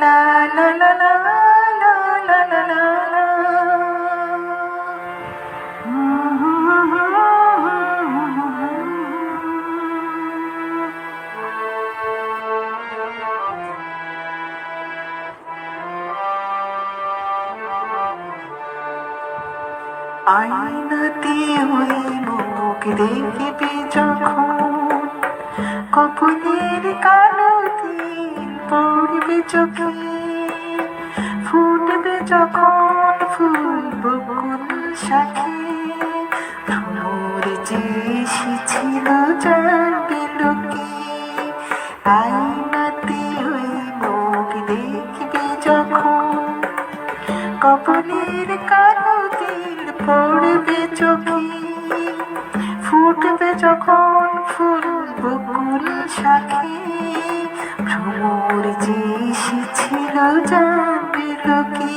লা লা লা লা লা লা লা লা লা। আয়নাতে ওই মুখ দেখবে যখন কপনের কালো পড়বে চোখে। ফুটবে যখন ফুল বকুল শাখে। ভ্রমর যে এসেছিল জানবে লোকে আয়নাতে ওই মুখ দেখবে যখন। কপলের কালো পড়বে চোখে, ফুটবে যখন শাখে ভ্রমর যে এসেছিল জানবে লোকে।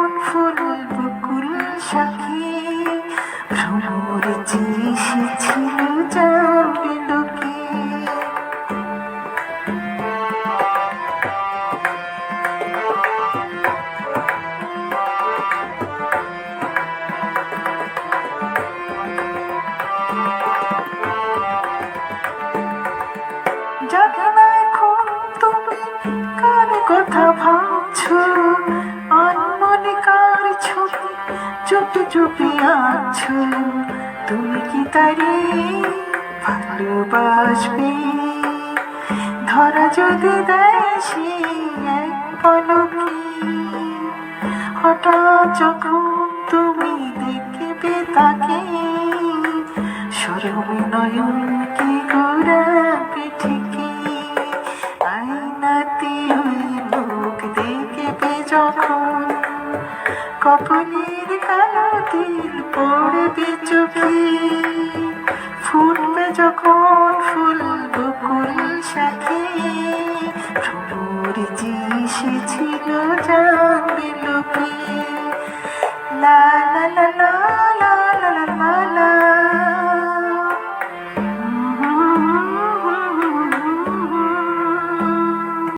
ফুল বকুল সাখী ভ্রমর যে এসেছিল জানবে কথা ভাবছ? চুপি চুপি আছো, তুমি কি তারে ভালোবাসবে? ধরা যদি দেয় সে এক পলকে, হঠাৎ যখন তুমি দেখবে তাকে সরবে নয়ন কি ঠিকই? আয়নাতে ওই মুখ দেখবে যখন কপনির কালো তিল পড়বে চোখে। ফুটবে যখন ফুল বকুল সাথে ছিল জানবি লোপি